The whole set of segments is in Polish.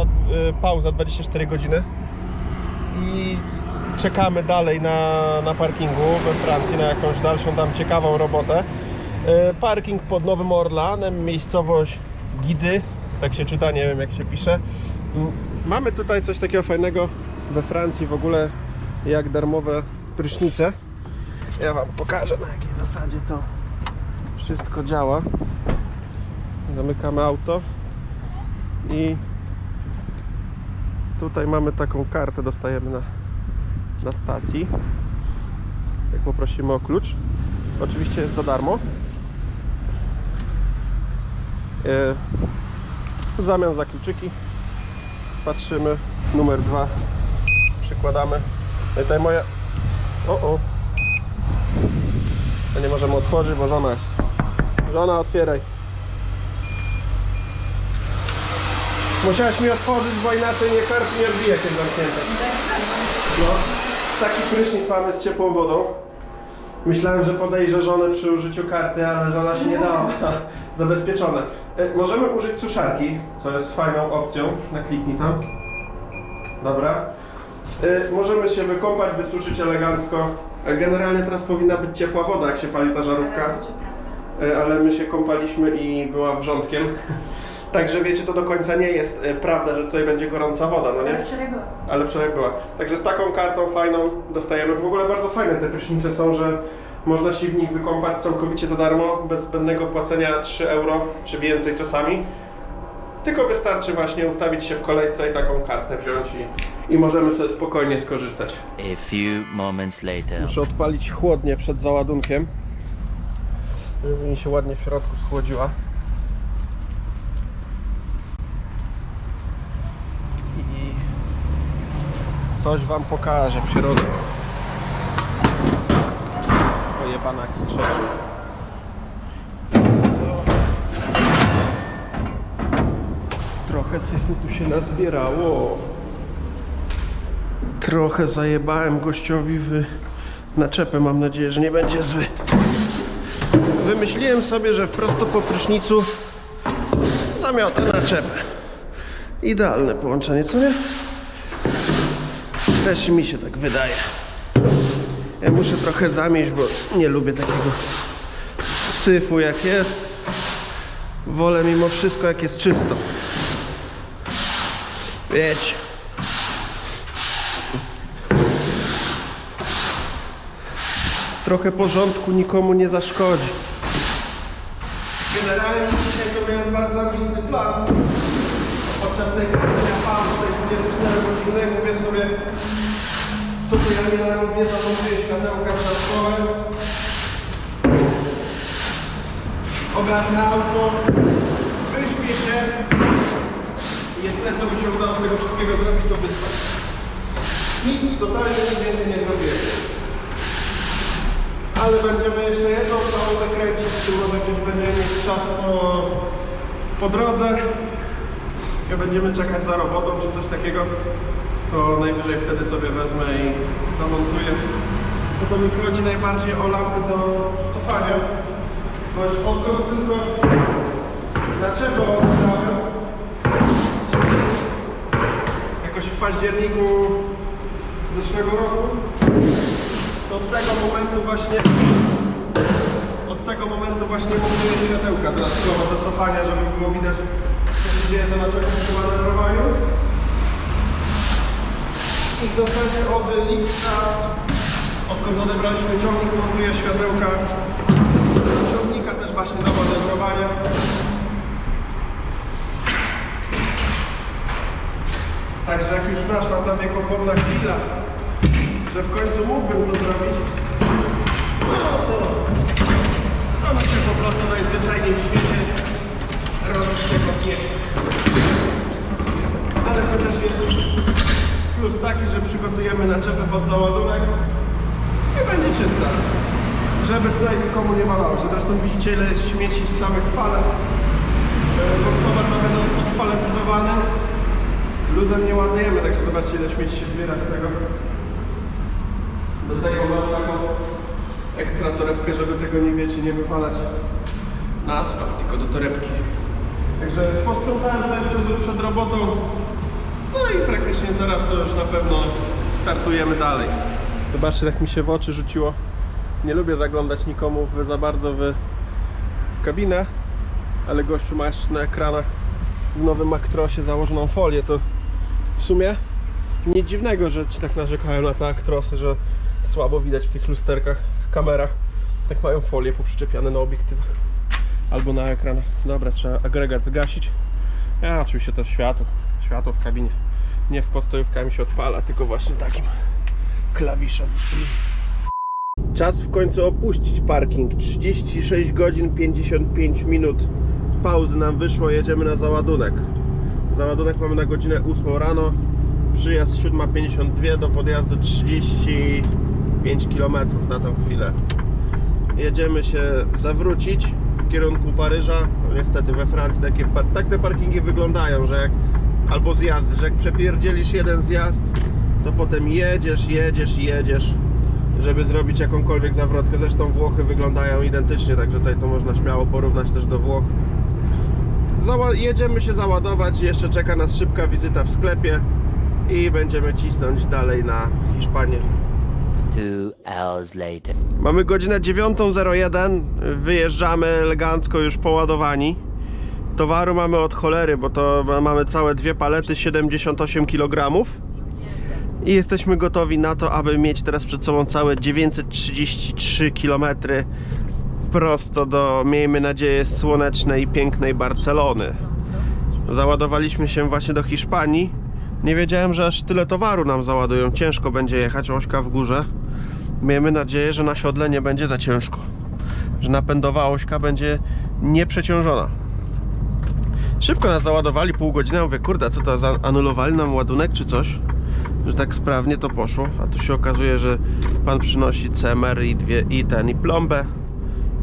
y, pauza 24 godziny i czekamy dalej na, na parkingu we Francji, na jakąś dalszą tam ciekawą robotę. Y, Parking pod Nowym Orlanem, miejscowość Gidy, tak się czyta, nie wiem jak się pisze. Mm, Mamy tutaj coś takiego fajnego we Francji w ogóle, jak darmowe prysznice. Ja Wam pokażę na jakiej zasadzie to wszystko działa. Zamykamy auto i tutaj mamy taką kartę, dostajemy na, na stacji. Jak poprosimy o klucz. Oczywiście jest za darmo. E, W zamian za kluczyki patrzymy. Numer dwa przykładamy. No i tutaj moja. O, o. To nie możemy otworzyć, bo żona jest. Żona, otwieraj. Musiałaś mi otworzyć, bo inaczej nie karty nie odbije się zamknięte. No, taki prysznic mamy z ciepłą wodą. Myślałem, że podejrzę żonę przy użyciu karty, ale żona się nie dała. Zabezpieczone. E, możemy użyć suszarki, co jest fajną opcją. Nakliknij tam. Dobra. E, możemy się wykąpać, wysuszyć elegancko. E, generalnie teraz powinna być ciepła woda, jak się pali ta żarówka. E, ale my się kąpaliśmy i była wrzątkiem. Także wiecie, to do końca nie jest e, prawda, że tutaj będzie gorąca woda, no nie? Wczoraj była. Ale wczoraj była. Także z taką kartą fajną dostajemy. W ogóle bardzo fajne te prysznice są, że można się w nich wykąpać całkowicie za darmo, bez zbędnego płacenia 3 euro czy więcej czasami. Tylko wystarczy właśnie ustawić się w kolejce i taką kartę wziąć i, i możemy sobie spokojnie skorzystać. A few moments later. Muszę odpalić chłodnię przed załadunkiem, żeby mi się ładnie w środku schłodziła. I coś Wam pokażę w środku. Pojebana jak skrzeczy. Trochę syfu tu się nazbierało. Trochę zajebałem gościowi w naczepę. Mam nadzieję, że nie będzie zły. Wymyśliłem sobie, że prosto po prysznicu zamiotę naczepę. Idealne połączenie, co nie? Też mi się tak wydaje. Ja muszę trochę zamieść, bo nie lubię takiego syfu jak jest. Wolę mimo wszystko jak jest czysto. Wiecie. trochę porządku nikomu nie zaszkodzi. Generalnie dzisiaj to miałem bardzo ambitny plan. Podczas tej kręcenia pauzy, tej 24 godziny, mówię sobie, co tu ja nie narobię, zamontuję światełka dodatkowe. Ogarnę auto, wyśpię się. I jedyne co mi się udało z tego wszystkiego zrobić, to wyspać. Nic, totalnie nic więcej nie zrobiłem. Ale będziemy jeszcze jedną całą zakręcić, może gdzieś będziemy mieć czas po, po drodze. Jak będziemy czekać za robotą, czy coś takiego, to najwyżej wtedy sobie wezmę i zamontuję. Bo to mi chodzi najbardziej o lampy do cofania. Bo już odkąd tylko naczepę oddałem, jakoś w październiku zeszłego roku, to od tego momentu właśnie od tego momentu właśnie montuję światełka dodatkowo do cofania, żeby było widać to na czekach przy manewrowaniu. I w zasadzie od lipca, odkąd odebraliśmy ciągnik, montuję światełka ciągnika też właśnie do manewrowania. Także jak już naszła ta wiekopomna chwila, że w końcu mógłbym to zrobić, no to, to się po prostu najzwyczajniej w świecie robić tego nie. Taki, że przygotujemy naczepę pod załadunek i będzie czysta. Żeby tutaj nikomu nie walało się. Zresztą widzicie ile jest śmieci z samych palet. Yy, Bo towar mamy non paletyzowany. Luzem nie ładujemy, także zobaczcie ile śmieci się zbiera z tego. Do tego mam taką ekstra torebkę, żeby tego nie wiecie, nie wypalać na asfalt, tylko do torebki. Także posprzątałem sobie przed robotą No i praktycznie teraz to już na pewno startujemy dalej. Zobaczcie, jak mi się w oczy rzuciło. Nie lubię zaglądać nikomu za bardzo w, w kabinę, ale gościu ma jeszcze na ekranach w nowym Actrosie założoną folię, to w sumie nic dziwnego, że ci tak narzekają na te Actrosy, że słabo widać w tych lusterkach, kamerach. Tak mają folię poprzyczepiane na obiektywach albo na ekranach. Dobra, trzeba agregat zgasić. Ja oczywiście to światło, światło w kabinie. Nie w postojówkami się odpala, tylko właśnie takim klawiszem. Czas w końcu opuścić parking. 36 godzin 55 minut. Pauzy nam wyszło, jedziemy na załadunek. Załadunek mamy na godzinę 8 rano. Przyjazd 7.52 do podjazdu 35 km na tą chwilę. Jedziemy się zawrócić w kierunku Paryża. Niestety we Francji takie, tak te parkingi wyglądają, że jak albo zjazdy, że jak przepierdzielisz jeden zjazd, to potem jedziesz, jedziesz i jedziesz, żeby zrobić jakąkolwiek zawrotkę. Zresztą Włochy wyglądają identycznie, także tutaj to można śmiało porównać też do Włoch. Zała- jedziemy się załadować, jeszcze czeka nas szybka wizyta w sklepie i będziemy cisnąć dalej na Hiszpanię. Two hours later. Mamy godzinę 9.01, wyjeżdżamy elegancko już poładowani. Towaru mamy od cholery, bo to mamy całe dwie palety 78 kg. I jesteśmy gotowi na to, aby mieć teraz przed sobą całe 933 km prosto do, miejmy nadzieję, słonecznej i pięknej Barcelony. Załadowaliśmy się właśnie do Hiszpanii. Nie wiedziałem, że aż tyle towaru nam załadują. Ciężko będzie jechać, ośka w górze. Miejmy nadzieję, że na siodle nie będzie za ciężko. Że napędowa ośka będzie nieprzeciążona. Szybko nas załadowali, pół godziny. Ja mówię, kurde, co to, anulowali nam ładunek czy coś? Że tak sprawnie to poszło. A tu się okazuje, że pan przynosi CMR i, dwie, i ten, i plombę.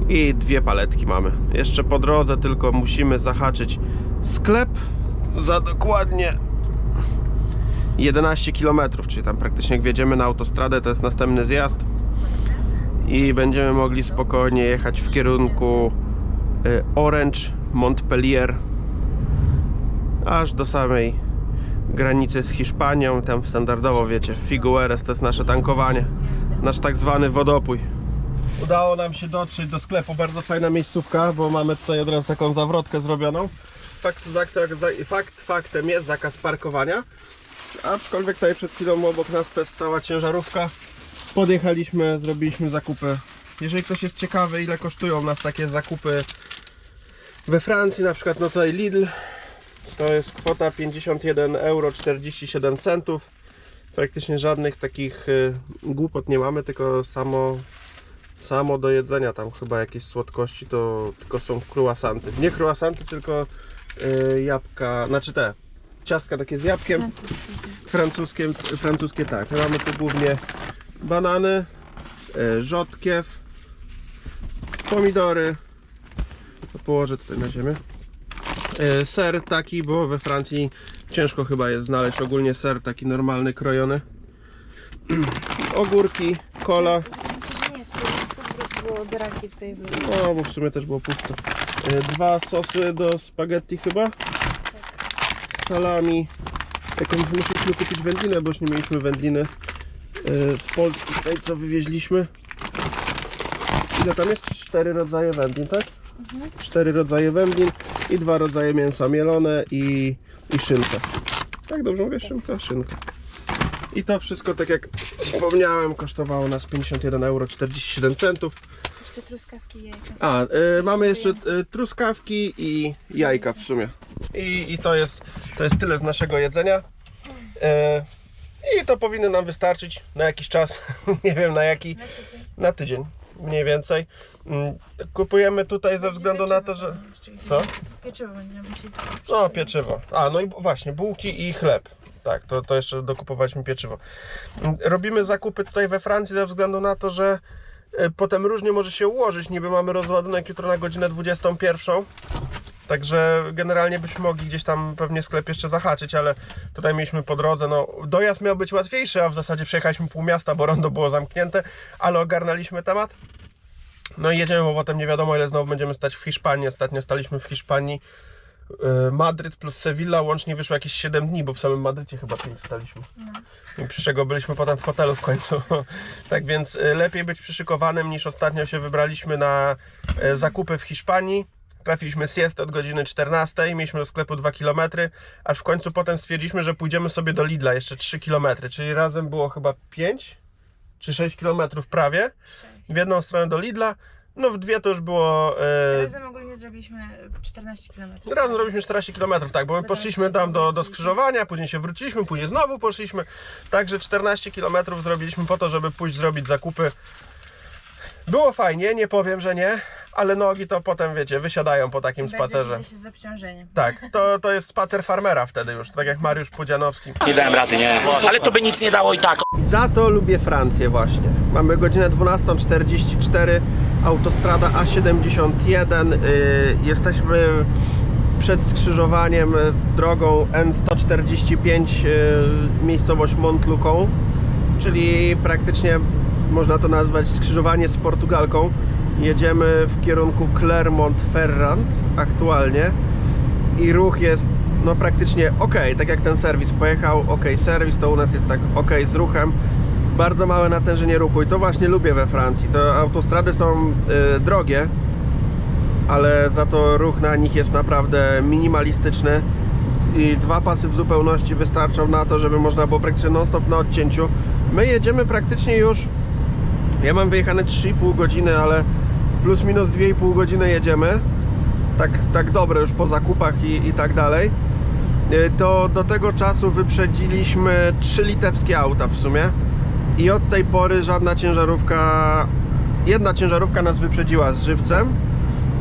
I dwie paletki mamy. Jeszcze po drodze tylko musimy zahaczyć sklep za dokładnie 11 km, czyli tam praktycznie jak wjedziemy na autostradę, to jest następny zjazd i będziemy mogli spokojnie jechać w kierunku y, Orange, Montpellier aż do samej granicy z Hiszpanią, tam standardowo wiecie, Figueres to jest nasze tankowanie, nasz tak zwany wodopój. Udało nam się dotrzeć do sklepu, bardzo fajna miejscówka, bo mamy tutaj od razu taką zawrotkę zrobioną. Fakt, fakt, fakt faktem jest zakaz parkowania, Aczkolwiek tutaj przed chwilą obok nas też stała ciężarówka. Podjechaliśmy, zrobiliśmy zakupy. Jeżeli ktoś jest ciekawy ile kosztują nas takie zakupy we Francji, na przykład no tutaj Lidl, to jest kwota 51 euro 47 centów. Praktycznie żadnych takich y, głupot nie mamy, tylko samo, samo do jedzenia tam chyba jakieś słodkości to tylko są croissanty. Nie croissanty, tylko y, jabłka, znaczy te ciastka takie z jabłkiem francuskie, francuskie tak. Mamy tu głównie banany, e, rzodkiew, pomidory. To położę tutaj na ziemię. E, Ser taki, bo we Francji ciężko chyba jest znaleźć ogólnie ser taki normalny, krojony. Ogórki, kola. Nie, jest po prostu było braki tutaj były. No, bo w sumie też było pusto. E, Dwa sosy do spaghetti chyba. Salami. Jakąś musieliśmy kupić wędlinę, bo już nie mieliśmy wędliny e, z Polski tutaj co wywieźliśmy. Ile tam jest? Cztery rodzaje wędlin, tak? Cztery rodzaje wędlin i dwa rodzaje mięsa mielone i, i szynka. Tak dobrze mówię? Szynka? Szynka. I to wszystko, tak jak wspomniałem, kosztowało nas 51 euro 47 centów. Jeszcze truskawki i jajka. A, y, mamy jeszcze y, truskawki i jajka w sumie. I, i to, jest, to jest tyle z naszego jedzenia. Y, I to powinno nam wystarczyć na jakiś czas. Nie wiem na jaki. Na tydzień. Na tydzień mniej więcej. Mm, Kupujemy tutaj ze względu na to, że. Co? Pieczywo musi to No, pieczywo. A, no i właśnie, bułki i chleb. Tak, to, to jeszcze dokupowaliśmy pieczywo. Robimy zakupy tutaj we Francji ze względu na to, że e, potem różnie może się ułożyć. Niby mamy rozładunek jutro na godzinę 21. Także generalnie byśmy mogli gdzieś tam pewnie sklep jeszcze zahaczyć, ale tutaj mieliśmy po drodze, no dojazd miał być łatwiejszy, a w zasadzie przejechaliśmy pół miasta, bo rondo było zamknięte, ale ogarnęliśmy temat. No i jedziemy, bo potem nie wiadomo ile znowu będziemy stać w Hiszpanii. Ostatnio staliśmy w Hiszpanii Y, Madryt plus Sevilla łącznie wyszło jakieś 7 dni, bo w samym Madrycie chyba 5 staliśmy. I przy czego byliśmy potem w hotelu w końcu. tak więc y, lepiej być przyszykowanym niż ostatnio się wybraliśmy na y, zakupy w Hiszpanii. Trafiliśmy siest od godziny 14, mieliśmy do sklepu 2 km, aż w końcu potem stwierdziliśmy, że pójdziemy sobie do Lidla jeszcze 3 km, czyli razem było chyba 5 czy 6 km prawie. W jedną stronę do Lidla, no w dwie to już było... y, Razem ogólnie zrobiliśmy 14 km. Razem robiliśmy 14 km, tak, bo my poszliśmy tam do, do skrzyżowania, później się wróciliśmy, później znowu poszliśmy. Także 14 km zrobiliśmy po to, żeby pójść zrobić zakupy. Było fajnie, nie powiem, że nie, ale nogi to potem, wiecie, wysiadają po takim spacerze. się z obciążeniem. Tak, to, to jest spacer farmera wtedy już, tak jak Mariusz Pudzianowski. Nie dałem rady, nie. Ale to by nic nie dało i tak. Za to lubię Francję właśnie. Mamy godzinę 12.44, autostrada A71. y, jesteśmy przed skrzyżowaniem z drogą N145, y, miejscowość Montlucon, czyli praktycznie można to nazwać skrzyżowanie z Portugalką. Jedziemy w kierunku Clermont-Ferrand aktualnie i ruch jest no praktycznie ok, tak jak ten serwis pojechał, ok serwis, to u nas jest tak ok z ruchem. Bardzo małe natężenie ruchu i to właśnie lubię we Francji. To autostrady są y, drogie, ale za to ruch na nich jest naprawdę minimalistyczny i dwa pasy w zupełności wystarczą na to, żeby można było praktycznie non-stop na odcięciu. My jedziemy praktycznie już, ja mam wyjechane 3,5 godziny, ale plus minus 2,5 godziny jedziemy. Tak, tak dobre już po zakupach i, i tak dalej, y, to do tego czasu wyprzedziliśmy trzy litewskie auta w sumie. I od tej pory żadna ciężarówka, jedna ciężarówka nas wyprzedziła z żywcem.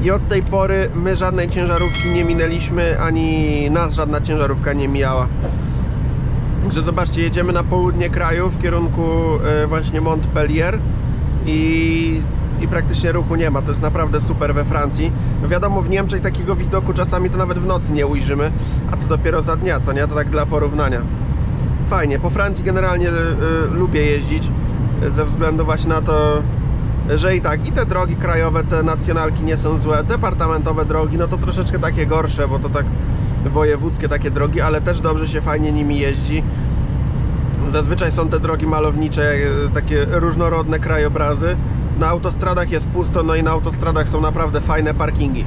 I od tej pory my żadnej ciężarówki nie minęliśmy, ani nas żadna ciężarówka nie mijała. Także zobaczcie, jedziemy na południe kraju w kierunku e, właśnie Montpellier. I, i praktycznie ruchu nie ma. To jest naprawdę super we Francji. No wiadomo, w Niemczech takiego widoku czasami to nawet w nocy nie ujrzymy, a to dopiero za dnia, co nie? To tak dla porównania. Fajnie, po Francji generalnie y, lubię jeździć y, ze względu właśnie na to, że i tak i te drogi krajowe, te nacjonalki nie są złe, departamentowe drogi, no to troszeczkę takie gorsze, bo to tak wojewódzkie takie drogi, ale też dobrze się fajnie nimi jeździ. Zazwyczaj są te drogi malownicze, e, takie różnorodne krajobrazy. Na autostradach jest pusto, no i na autostradach są naprawdę fajne parkingi.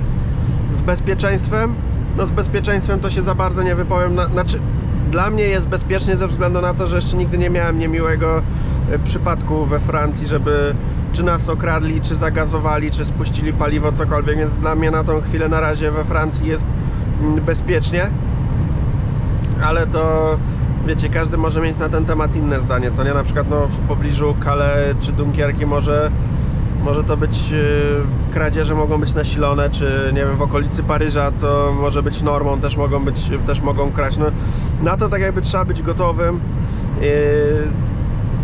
Z bezpieczeństwem? No z bezpieczeństwem to się za bardzo nie wypowiem. Na, znaczy, dla mnie jest bezpiecznie ze względu na to, że jeszcze nigdy nie miałem niemiłego e, przypadku we Francji, żeby czy nas okradli, czy zagazowali, czy spuścili paliwo, cokolwiek, więc dla mnie na tą chwilę na razie we Francji jest mm, bezpiecznie ale to wiecie, każdy może mieć na ten temat inne zdanie, co nie? Na przykład no, w pobliżu Calais czy Dunkierki może, może to być yy, kradzieże mogą być nasilone, czy nie wiem, w okolicy Paryża, co może być normą, też mogą być, też mogą kraść. No, na to tak jakby trzeba być gotowym. Yy,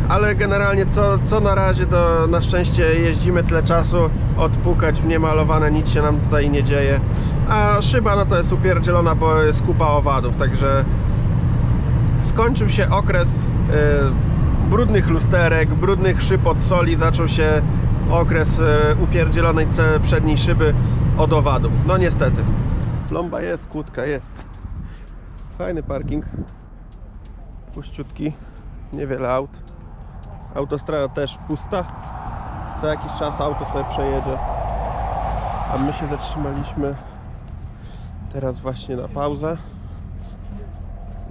ale generalnie co, co na razie do, na szczęście jeździmy tyle czasu odpukać w niemalowane, nic się nam tutaj nie dzieje a szyba no to jest upierdzielona, bo jest kupa owadów, także skończył się okres y, brudnych lusterek, brudnych szyb od soli, zaczął się okres y, upierdzielonej przedniej szyby od owadów, no niestety. Plomba jest, kłódka jest. Fajny parking. Puściutki, niewiele aut. Autostrada też pusta. Co jakiś czas auto sobie przejedzie. A my się zatrzymaliśmy teraz właśnie na pauzę.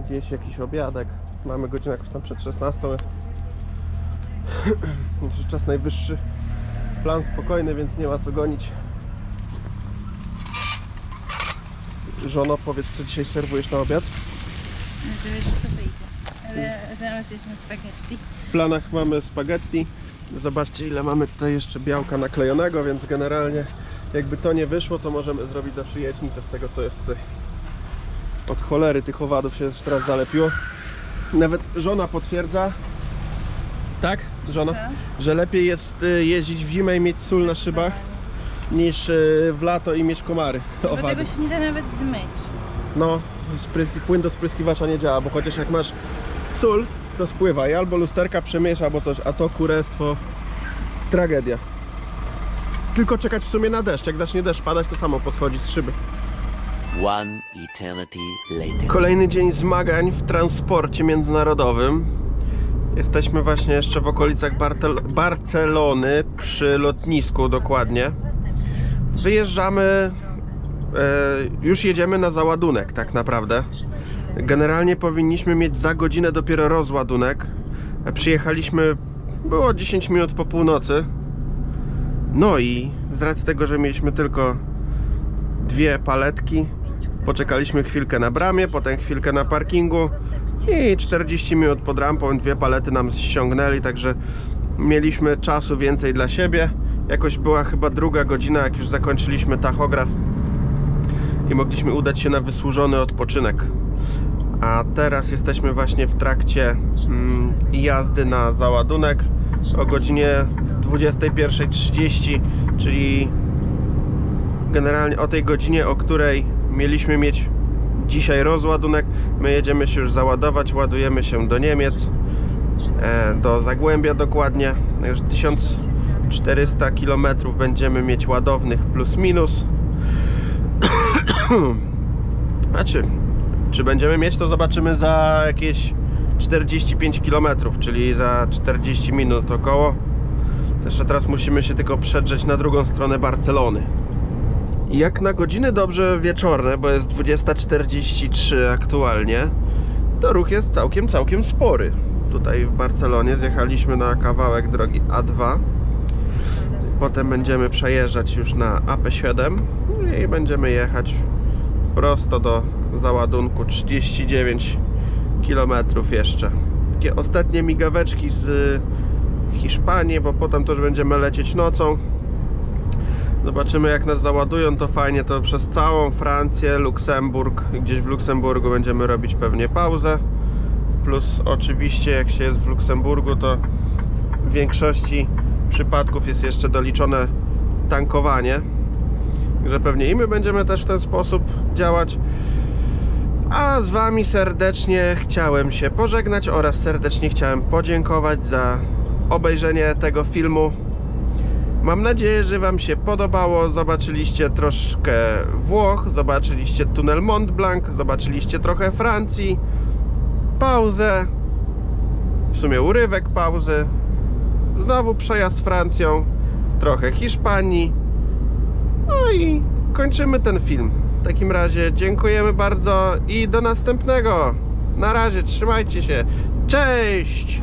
Zjeść jakiś obiadek. Mamy godzinę jakoś tam przed 16 jest Także czas najwyższy plan spokojny, więc nie ma co gonić Żono, powiedz co dzisiaj serwujesz na obiad? Zależy co wyjdzie. Ale zaraz jest na spaghetti. W planach mamy spaghetti. Zobaczcie ile mamy tutaj jeszcze białka naklejonego, więc generalnie jakby to nie wyszło, to możemy zrobić zawsze jajecznicę z tego co jest tutaj. Od cholery tych owadów się teraz zalepiło. Nawet żona potwierdza, tak, żona, że lepiej jest y, jeździć w zimę i mieć sól na szybach niż y, w lato i mieć komary. Bo owady. tego się nie da nawet zmyć. No, spryski, płyn do spryskiwacza nie działa, bo chociaż jak masz sól, to spływa i albo lusterka przemyjesz, albo coś, a to kurestwo tragedia. Tylko czekać w sumie na deszcz, jak zacznie deszcz padać, to samo poschodzi z szyby. One eternity later. Kolejny dzień zmagań w transporcie międzynarodowym. Jesteśmy właśnie jeszcze w okolicach Bartel- Barcelony, przy lotnisku dokładnie. Wyjeżdżamy, e, już jedziemy na załadunek tak naprawdę. Generalnie powinniśmy mieć za godzinę dopiero rozładunek. E, Przyjechaliśmy, było 10 minut po północy. No i z racji tego, że mieliśmy tylko dwie paletki, Poczekaliśmy chwilkę na bramie, potem chwilkę na parkingu i 40 minut pod rampą dwie palety nam ściągnęli, także mieliśmy czasu więcej dla siebie. Jakoś była chyba druga godzina, jak już zakończyliśmy tachograf i mogliśmy udać się na wysłużony odpoczynek. A teraz jesteśmy właśnie w trakcie mm, jazdy na załadunek o godzinie 21.30, czyli generalnie o tej godzinie, o której mieliśmy mieć dzisiaj rozładunek. My jedziemy się już załadować, ładujemy się do Niemiec, e, do Zagłębia dokładnie. Także 1400 km będziemy mieć ładownych plus minus. Znaczy, czy będziemy mieć, to zobaczymy za jakieś 45 km, czyli za 40 minut około. Jeszcze teraz musimy się tylko przedrzeć na drugą stronę Barcelony. Jak na godziny dobrze wieczorne, bo jest 20.43 aktualnie, to ruch jest całkiem, całkiem spory. Tutaj w Barcelonie zjechaliśmy na kawałek drogi A2. Potem będziemy przejeżdżać już na AP7 i będziemy jechać prosto do załadunku 39 km jeszcze. Takie ostatnie migaweczki z Hiszpanii, bo potem też będziemy lecieć nocą. Zobaczymy jak nas załadują, to fajnie, to przez całą Francję, Luksemburg, gdzieś w Luksemburgu będziemy robić pewnie pauzę. Plus oczywiście jak się jest w Luksemburgu, to w większości przypadków jest jeszcze doliczone tankowanie. Także pewnie i my będziemy też w ten sposób działać. A z Wami serdecznie chciałem się pożegnać oraz serdecznie chciałem podziękować za obejrzenie tego filmu. Mam nadzieję, że Wam się podobało. Zobaczyliście troszkę Włoch, zobaczyliście tunel Mont Blanc, zobaczyliście trochę Francji, pauzę, w sumie urywek pauzy, znowu przejazd Francją, trochę Hiszpanii. No i kończymy ten film. W takim razie dziękujemy bardzo i do następnego. Na razie, trzymajcie się. Cześć!